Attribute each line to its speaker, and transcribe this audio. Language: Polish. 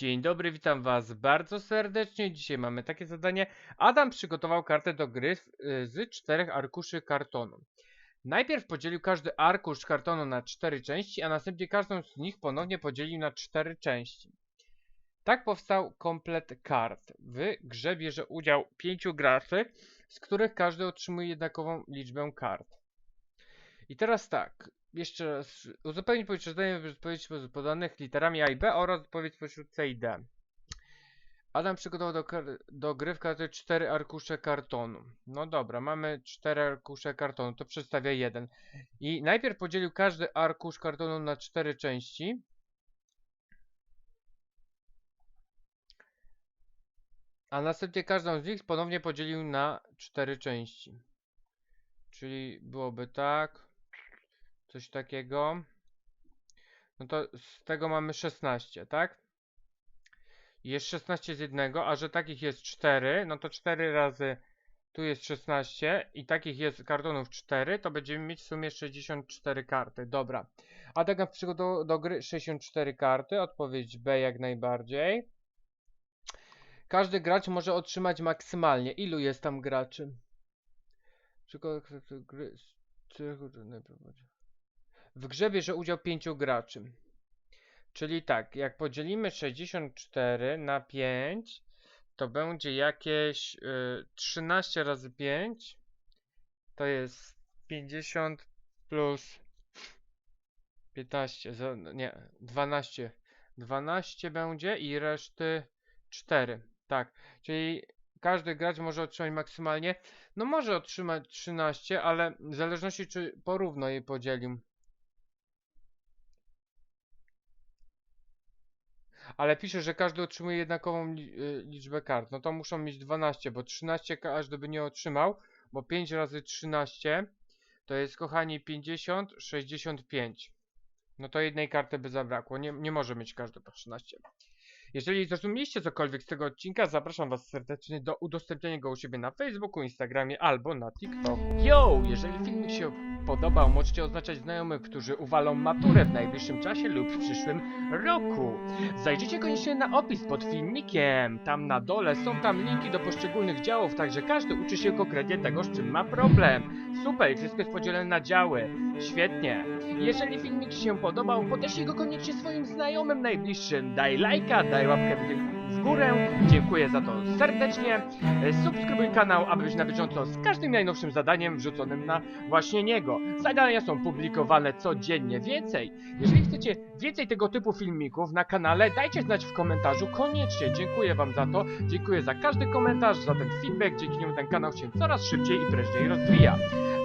Speaker 1: Dzień dobry, witam was bardzo serdecznie. Dzisiaj mamy takie zadanie. Adam przygotował kartę do gry y, z czterech arkuszy kartonu. Najpierw podzielił każdy arkusz kartonu na cztery części, a następnie każdą z nich ponownie podzielił na cztery części. Tak powstał komplet kart. W grze bierze udział pięciu graczy, z których każdy otrzymuje jednakową liczbę kart. I teraz tak, jeszcze raz uzupełnić posiadanie odpowiedzi podanych literami A i B oraz odpowiedź pośród C i D. Adam przygotował do, do gry w karty cztery arkusze kartonu. No dobra, mamy cztery arkusze kartonu, to przedstawia jeden. I najpierw podzielił każdy arkusz kartonu na cztery części. A następnie każdą z nich ponownie podzielił na cztery części. Czyli byłoby tak. Coś takiego. No to z tego mamy 16, tak? Jest 16 z jednego, a że takich jest 4, no to 4 razy tu jest 16 i takich jest kartonów 4, to będziemy mieć w sumie 64 karty. Dobra. A tak na przykład do, do gry 64 karty, odpowiedź B jak najbardziej. Każdy gracz może otrzymać maksymalnie. Ilu jest tam graczy? Przykład gry z. W grze bierze udział 5 graczy. Czyli tak, jak podzielimy 64 na 5, to będzie jakieś y, 13 razy 5. To jest 50 plus 15, za- nie, 12. 12 będzie i reszty 4. Tak, czyli każdy gracz może otrzymać maksymalnie. No może otrzymać 13, ale w zależności czy porówno je podzielił. Ale pisze, że każdy otrzymuje jednakową y, liczbę kart. No to muszą mieć 12, bo 13 każdy by nie otrzymał, bo 5 razy 13 to jest, kochani, 50, 65. No to jednej karty by zabrakło. Nie, nie może mieć każdy po 13. Jeżeli zrozumieliście cokolwiek z tego odcinka, zapraszam Was serdecznie do udostępnienia go u siebie na Facebooku, Instagramie albo na TikTok. Yo! Jeżeli filmik się podobał, możecie oznaczać znajomych, którzy uwalą maturę w najbliższym czasie lub w przyszłym roku. Zajrzyjcie koniecznie na opis pod filmikiem. Tam na dole są tam linki do poszczególnych działów, także każdy uczy się konkretnie tego, z czym ma problem. Super, wszystko jest podzielone na działy. Świetnie. Jeżeli filmik Ci się podobał, podeślij go koniecznie swoim znajomym najbliższym. Daj lajka, daj łapkę w- górę. Dziękuję za to serdecznie. Subskrybuj kanał, aby być na bieżąco z każdym najnowszym zadaniem wrzuconym na właśnie niego. Zadania są publikowane codziennie. Więcej, jeżeli chcecie więcej tego typu filmików na kanale, dajcie znać w komentarzu koniecznie. Dziękuję Wam za to. Dziękuję za każdy komentarz, za ten feedback. Dzięki niemu ten kanał się coraz szybciej i prężniej rozwija.